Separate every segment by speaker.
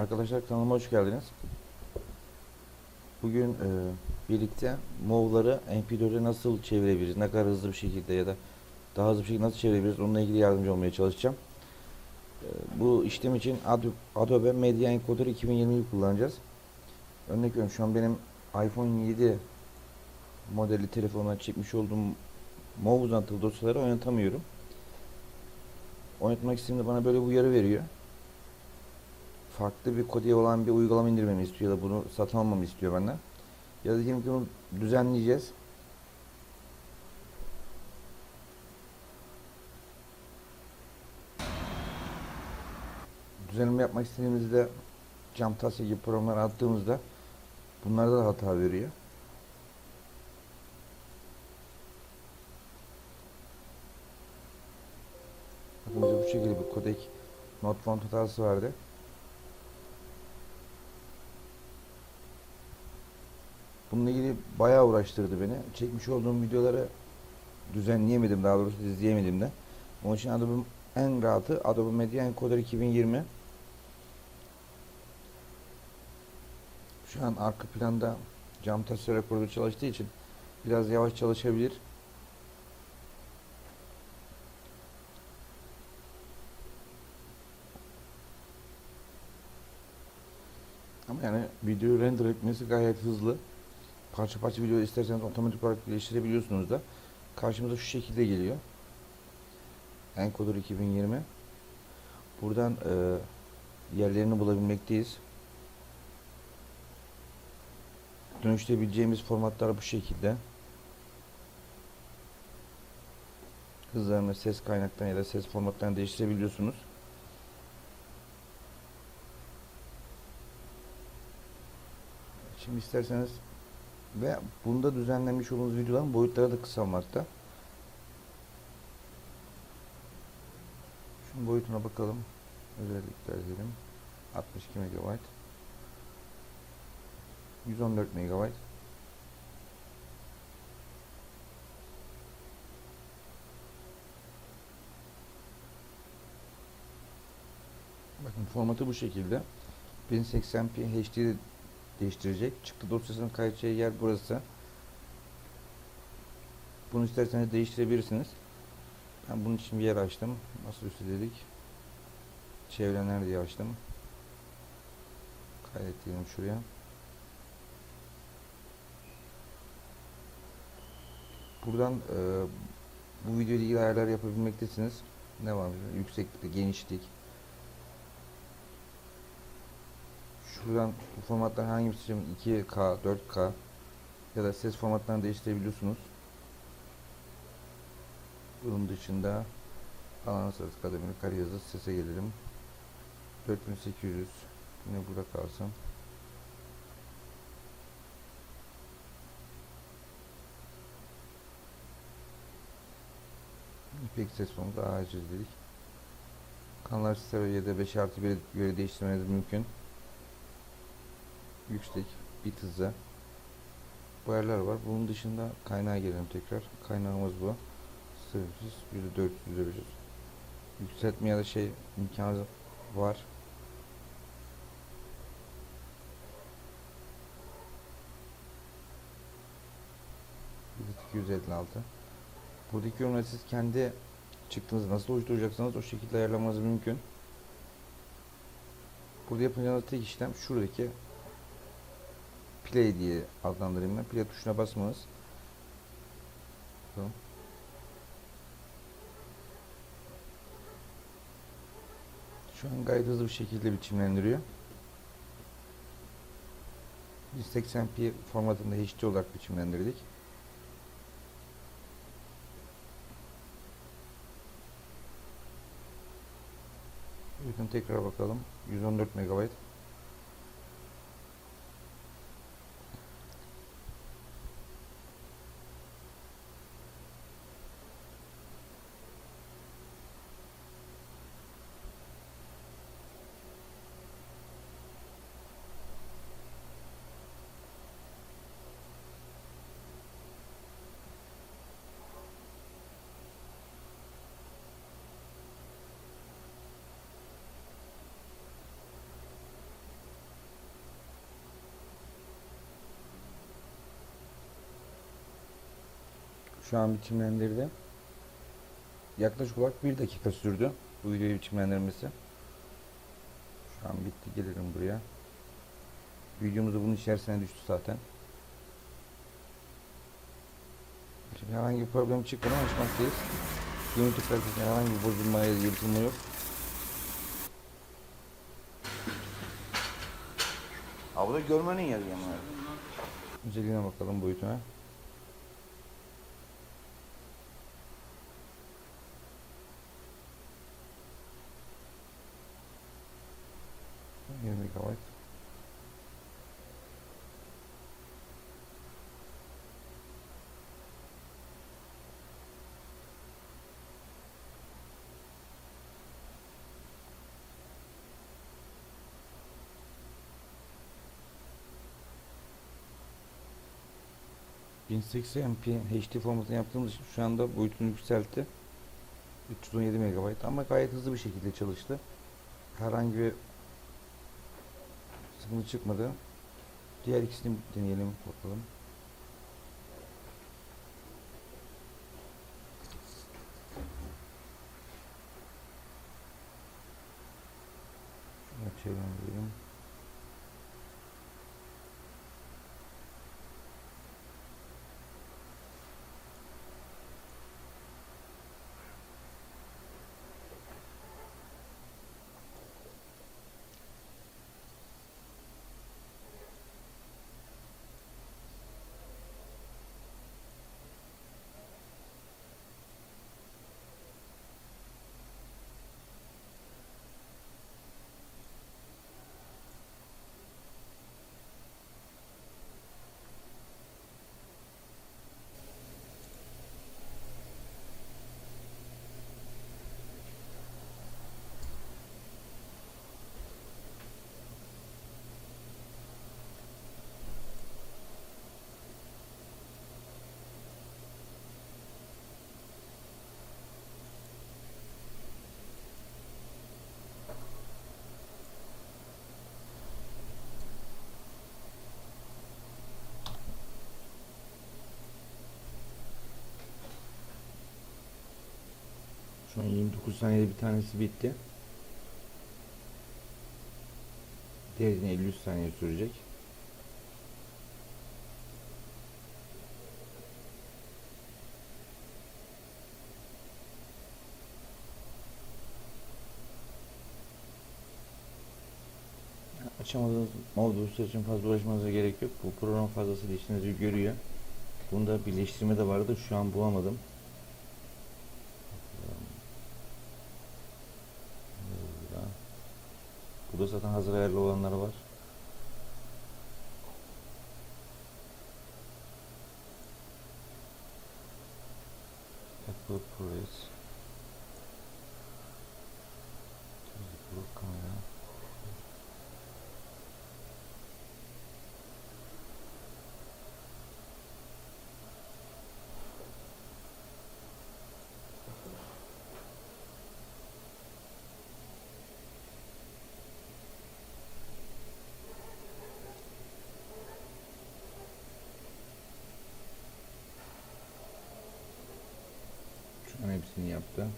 Speaker 1: Arkadaşlar kanalıma hoş geldiniz. Bugün e, birlikte MOV'ları MP4'e nasıl çevirebiliriz, ne kadar hızlı bir şekilde ya da daha hızlı bir şekilde nasıl çevirebiliriz onunla ilgili yardımcı olmaya çalışacağım. E, bu işlem için Adobe, Media Encoder 2020'yi kullanacağız. Örnek veriyorum şu an benim iPhone 7 modeli telefonuna çekmiş olduğum MOV uzantılı dosyaları oynatamıyorum. Oynatmak istediğimde bana böyle bir uyarı veriyor farklı bir kodiye olan bir uygulama indirmemi istiyor ya da bunu satın almamı istiyor benden. Ya da diyelim ki bunu düzenleyeceğiz. Düzenleme yapmak istediğimizde Camtasia gibi programlar attığımızda bunlarda da hata veriyor. Bakın bu şekilde bir kodek not font hatası verdi. Bununla ilgili bayağı uğraştırdı beni. Çekmiş olduğum videoları düzenleyemedim daha doğrusu izleyemedim de. Onun için Adobe en rahatı Adobe Media Encoder 2020. Şu an arka planda Camtasia rekordu çalıştığı için biraz yavaş çalışabilir. Ama yani video render etmesi gayet hızlı. Parça parça video isterseniz otomatik olarak değiştirebiliyorsunuz da. Karşımıza şu şekilde geliyor. Encoder 2020. Buradan e, yerlerini bulabilmekteyiz. Dönüştürebileceğimiz formatlar bu şekilde. Hızlarını ses kaynaktan ya da ses formatlarını değiştirebiliyorsunuz. Şimdi isterseniz ve bunda düzenlenmiş olduğunuz videoların boyutları da kısalmakta. Şunun boyutuna bakalım. Özellikler diyelim. 62 MB. 114 MB. Bakın formatı bu şekilde. 1080p HD değiştirecek. Çıktı dosyasının kaydedeceği yer burası. Bunu isterseniz değiştirebilirsiniz. Ben bunun için bir yer açtım. Nasıl üstü dedik. Çevrenler diye açtım. Kaydet şuraya. Buradan e, bu video ile ilgili ayarlar yapabilmektesiniz. Ne var? Yükseklik, genişlik, şuradan bu formattan hangi bir seçim 2K, 4K ya da ses formatlarını değiştirebiliyorsunuz. Bunun dışında alan sırası kademeli kare yazı sese gelelim. 4800 yine burada kalsın. İpek ses da acil dedik. Kanallar da 5 artı 1 göre değiştirmeniz mümkün yüksek bit hızı bu ayarlar var. Bunun dışında kaynağa gelelim tekrar. Kaynağımız bu. 400 400 Yükseltme ya da şey imkanı var. Bir 256. Buradaki yorumları siz kendi çıktığınızı nasıl oluşturacaksanız o şekilde ayarlamanız mümkün. Burada yapacağınız tek işlem şuradaki play diye adlandırayım ben. Play tuşuna basmanız. Tamam. Şu an gayet hızlı bir şekilde biçimlendiriyor. 180p formatında HD olarak biçimlendirdik. Bakın tekrar bakalım. 114 MB. Şu an biçimlendirdi. Yaklaşık olarak bir dakika sürdü bu videoyu biçimlendirmesi. Şu an bitti gelirim buraya. Videomuz bunun içerisine düştü zaten. Şimdi herhangi bir problem çıkmadan açmaktayız. Görüntü kalitesinde herhangi bir bozulma ya yırtılma yok. Ha bu da görmenin yeri yani. Özelliğine bakalım boyutuna. Megabayt. ...1080p HD formatını yaptığımız için şu anda boyutunu yükseltti. 317 MB ama gayet hızlı bir şekilde çalıştı. Herhangi bir sıkıntı çıkmadı. Diğer ikisini deneyelim bakalım. Şunu çevirelim. Şu an 29 saniyede bir tanesi bitti. Diğerini 53 saniye sürecek. Açamadığınız mal dosyası için fazla uğraşmanıza gerek yok. Bu program fazlasıyla işinizi görüyor. Bunda birleştirme de vardı. Şu an bulamadım. Burada. Burada zaten hazır ayarlı olanları var. Apple. Pro kamera. Şu an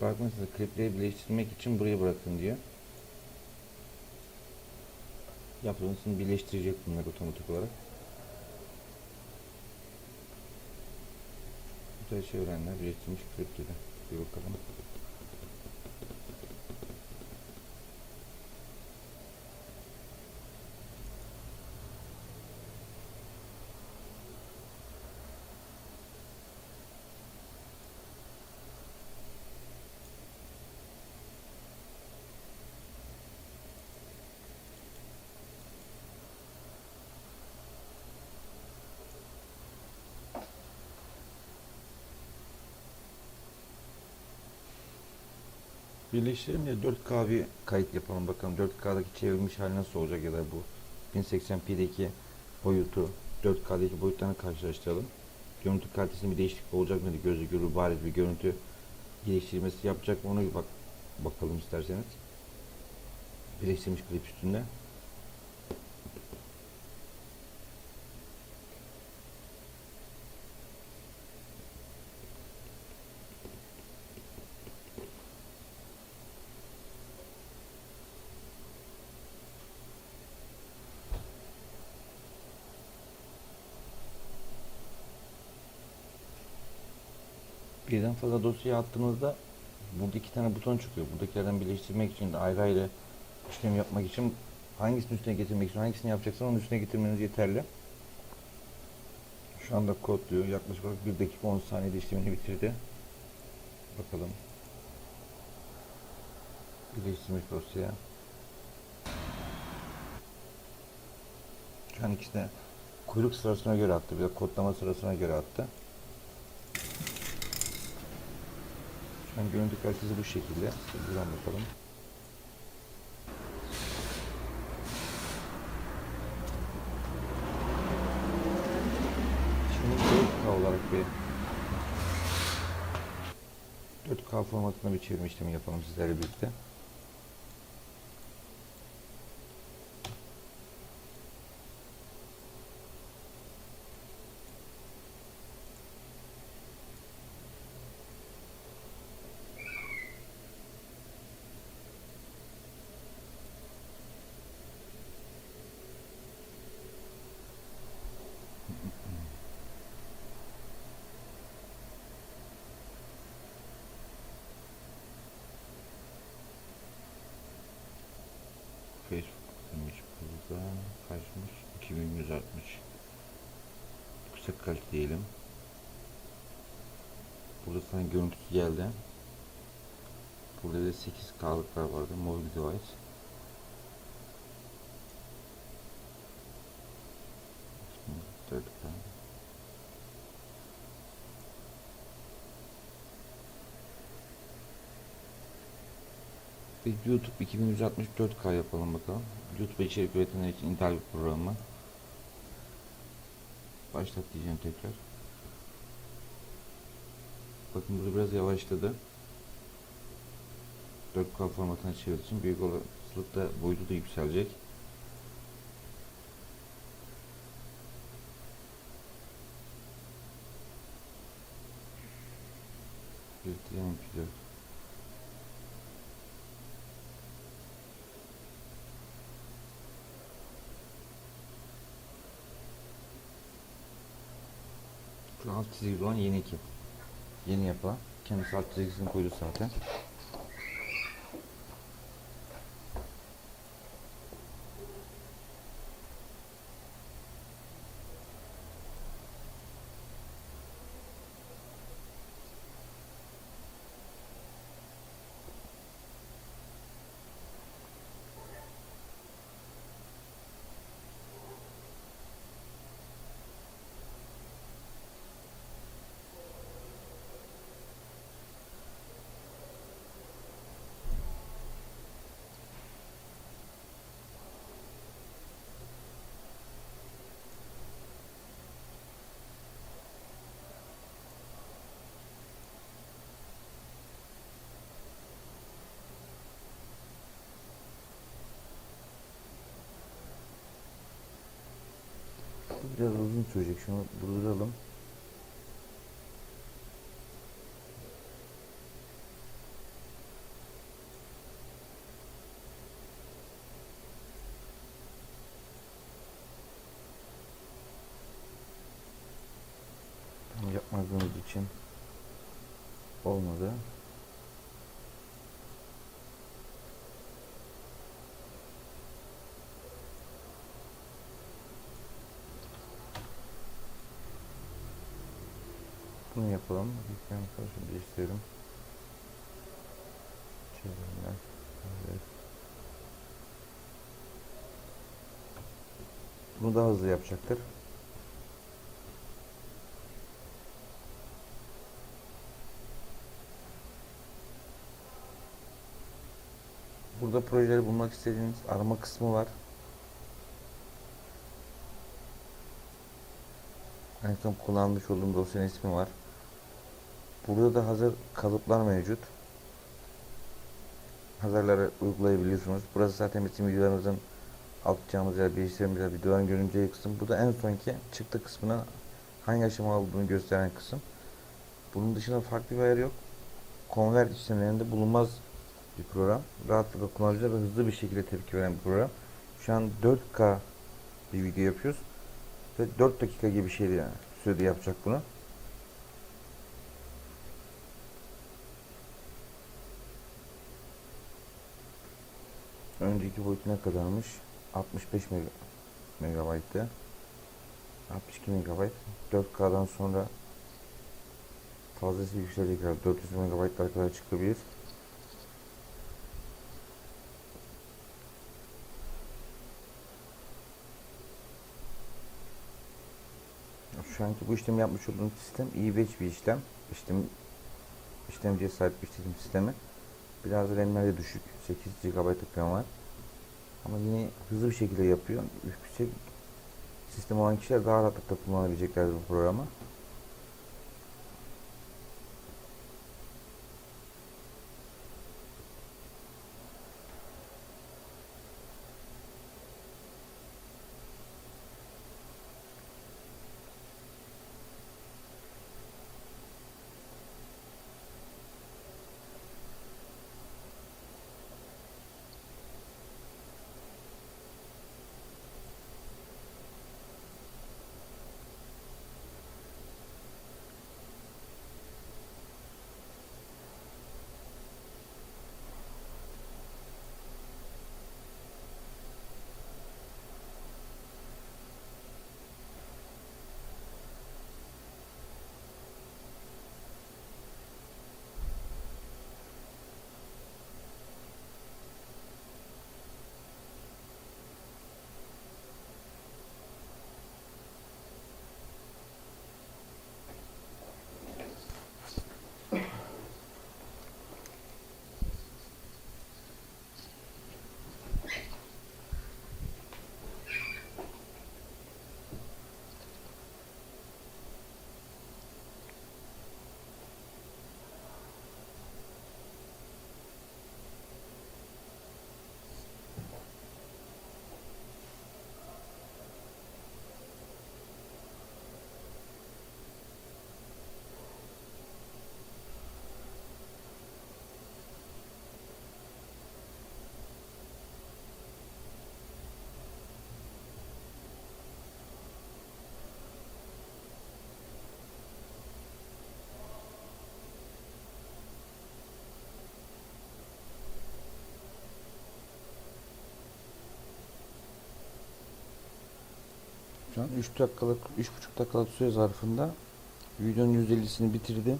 Speaker 1: Buraya bakmışsınız klipleri birleştirmek için buraya bırakın diyor. Yaptığınızını birleştirecek bunlar otomatik olarak. Güzel çevirenler birleştirmiş klip gibi. Bir bakalım. Birleştirelim de 4K bir kayıt yapalım bakalım 4K'daki çevrilmiş hali nasıl olacak ya da bu 1080p'deki boyutu 4K'daki boyutlarını karşılaştıralım. Görüntü kalitesinde bir değişiklik olacak mı? Gözü görür bariz bir görüntü geliştirmesi yapacak mı? Ona bak bakalım isterseniz. Birleştirilmiş klip üstünde. Birden fazla dosya attığınızda burada iki tane buton çıkıyor. Buradakilerden birleştirmek için de ayrı ayrı işlem yapmak için hangisini üstüne getirmek için hangisini yapacaksan onun üstüne getirmeniz yeterli. Şu anda kod diyor. Yaklaşık olarak 1 dakika 10 saniyede işlemini bitirdi. Bakalım. Birleştirmiş dosya. Şu an ikisi kuyruk sırasına göre attı. Bir de kodlama sırasına göre attı. An görüntü kalitesi bu şekilde. Buradan bakalım. Şimdi 4K olarak bir 4K formatında bir çevirme işlemi yapalım sizlerle birlikte. Facebook demiş burada. Kaçmış? 2160 yüksek kalite diyelim. Burada sana görüntüsü geldi. Burada bir de 8 K'lıklar vardı mobil device. Şimdi 4K Bir YouTube 2164K yapalım bakalım. YouTube içerik üretenler için bir programı. Başlat diyeceğim tekrar. Bakın burada biraz yavaşladı. 4K formatına çevirdiği için büyük olasılıkla boyutu da yükselecek. Üretilen MP4 Şu alt çizgili olan yeni ekip. Yeni yapılan. Kendisi alt çizgisini koydu zaten. Biraz uzun sürecek. Şunu durduralım. Yapmadığımız için olmadı. Bunu yapalım. Yüklen karşı değiştirelim. Çevirme. Evet. Bunu daha hızlı yapacaktır. Burada projeleri bulmak istediğiniz arama kısmı var. En son kullanmış olduğum dosyanın ismi var. Burada da hazır kalıplar mevcut. Hazırları uygulayabiliyorsunuz. Burası zaten bizim videolarımızın atacağımız yer, değiştirdiğimiz yer, videoların görüneceği kısım. Bu da en sonki çıktı kısmına hangi aşama olduğunu gösteren kısım. Bunun dışında farklı bir ayarı yok. Convert işlemlerinde bulunmaz bir program. Rahatlıkla kullanıcılar ve hızlı bir şekilde tepki veren bir program. Şu an 4K bir video yapıyoruz. Ve 4 dakika gibi bir şeydi yani. Sürede yapacak bunu. Önceki boyutu ne kadarmış? 65 mega, megabayttı. 62 megabayt. 4K'dan sonra fazlası yükselecek herhalde. 400 megabaytlara kadar çıkabilir. Şu anki bu işlemi yapmış olduğum sistem i5 bir işlem. İşlem işlemciye sahip bir işletim sistemi. Biraz RAM'leri düşük. 8 GB RAM var. Ama yine hızlı bir şekilde yapıyor. Yüksek sistem olan kişiler daha rahatlıkla kullanabilecekler bu programı. Şu an 3 dakikalık, 3,5 dakikalık süre zarfında videonun %50'sini bitirdi.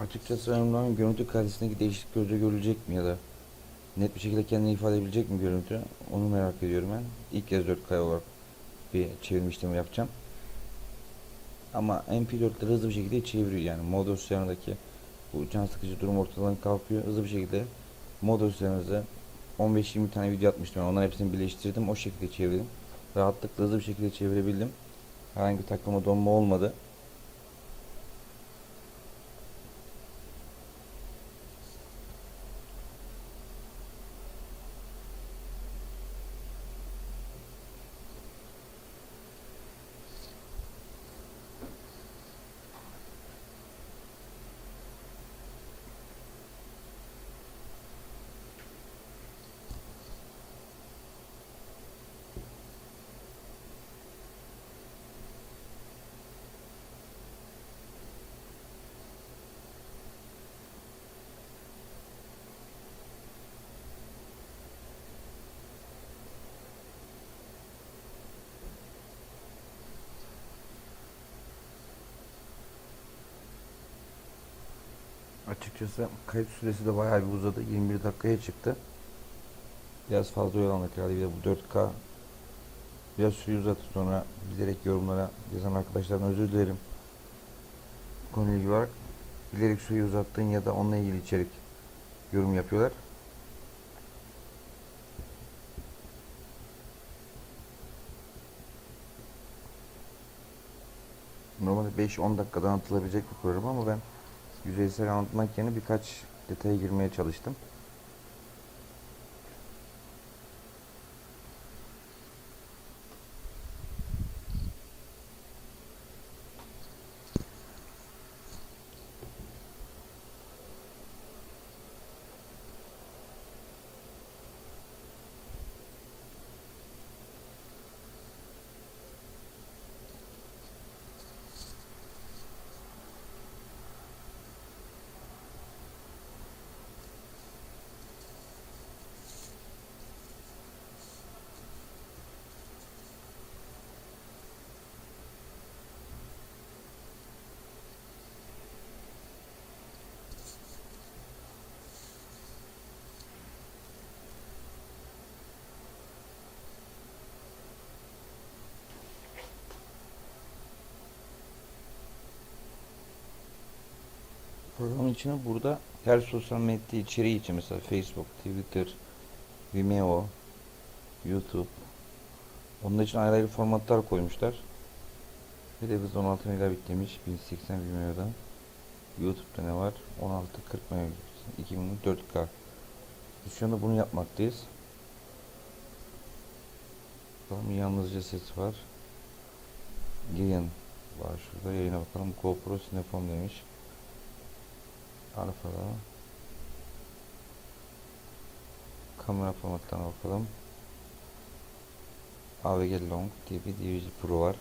Speaker 1: Açıkçası önemli olan görüntü kalitesindeki değişiklik gözle görülecek mi ya da net bir şekilde kendini ifade edebilecek mi görüntü? Onu merak ediyorum ben. İlk kez 4K olarak bir çevirme işlemi yapacağım. Ama MP4'leri hızlı bir şekilde çeviriyor yani mod dosyalarındaki bu can sıkıcı durum ortadan kalkıyor. Hızlı bir şekilde mod dosyalarınızı 15-20 tane video atmıştım. Yani onların hepsini birleştirdim. O şekilde çevirdim. Rahatlıkla hızlı bir şekilde çevirebildim. Herhangi bir takılma donma olmadı. Açıkçası kayıt süresi de bayağı bir uzadı. 21 dakikaya çıktı. Biraz fazla oyalandık herhalde. Bir de bu 4K biraz süre uzattı sonra bilerek yorumlara yazan arkadaşlardan özür dilerim. konuyla ilgili olarak bilerek suyu uzattığın ya da onunla ilgili içerik yorum yapıyorlar. Normalde 5-10 dakikada anlatılabilecek bir program ama ben yüzeysel anlatmak yerine birkaç detaya girmeye çalıştım. Programın içine burada her sosyal medya içeriği için mesela Facebook, Twitter, Vimeo, YouTube onun için ayrı ayrı formatlar koymuşlar. Bir de biz 16 megabitlemiş 1080 Vimeo'da. YouTube'da ne var? 16 40 megabit 2004K. Biz şu anda bunu yapmaktayız. Bakalım yalnızca ses var. Yayın var şurada. Yayına bakalım. GoPro Cinephone demiş. Alfa'da. Kamera formatlarına bakalım. AVG Long diye bir DVG Pro var.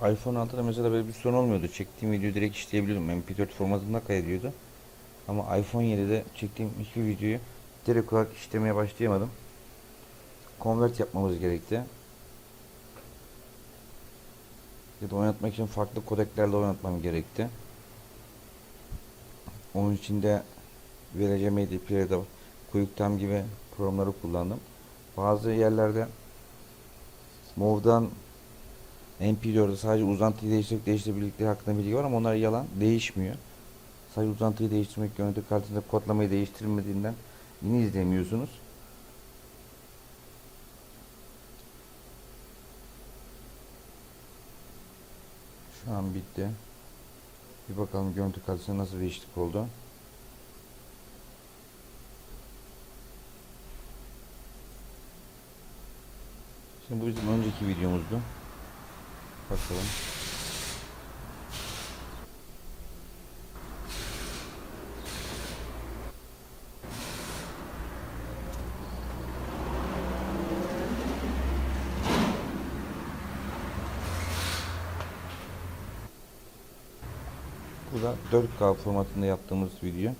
Speaker 1: iPhone 6'da mesela böyle bir sorun olmuyordu. Çektiğim videoyu direkt işleyebiliyordum. MP4 formatında kaydediyordu. Ama iPhone 7'de çektiğim hiçbir videoyu direkt olarak işlemeye başlayamadım. Convert yapmamız gerekti. Ya da oynatmak için farklı kodeklerle oynatmam gerekti. Onun için de Media Player'da QuickTime gibi programları kullandım. Bazı yerlerde Mov'dan MP4'de sadece uzantıyı değiştirip değiştirebildikleri hakkında bilgi var ama onlar yalan. Değişmiyor. Sadece uzantıyı değiştirmek, görüntü kartında kodlamayı değiştirilmediğinden yine izlemiyorsunuz. Şu an bitti. Bir bakalım görüntü kalitesine nasıl değişiklik oldu. Şimdi bu bizim önceki videomuzdu. Bakalım. Bu da 4K formatında yaptığımız video.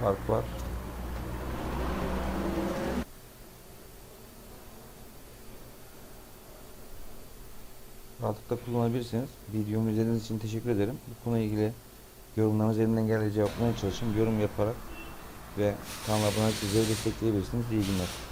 Speaker 1: Fark var. Rahatlıkla kullanabilirsiniz. Videomu izlediğiniz için teşekkür ederim. Bu konuyla ilgili yorumlarınız elimden geldiğince cevaplamaya çalışın. Yorum yaparak ve kanala abone olarak bizleri destekleyebilirsiniz. İyi günler.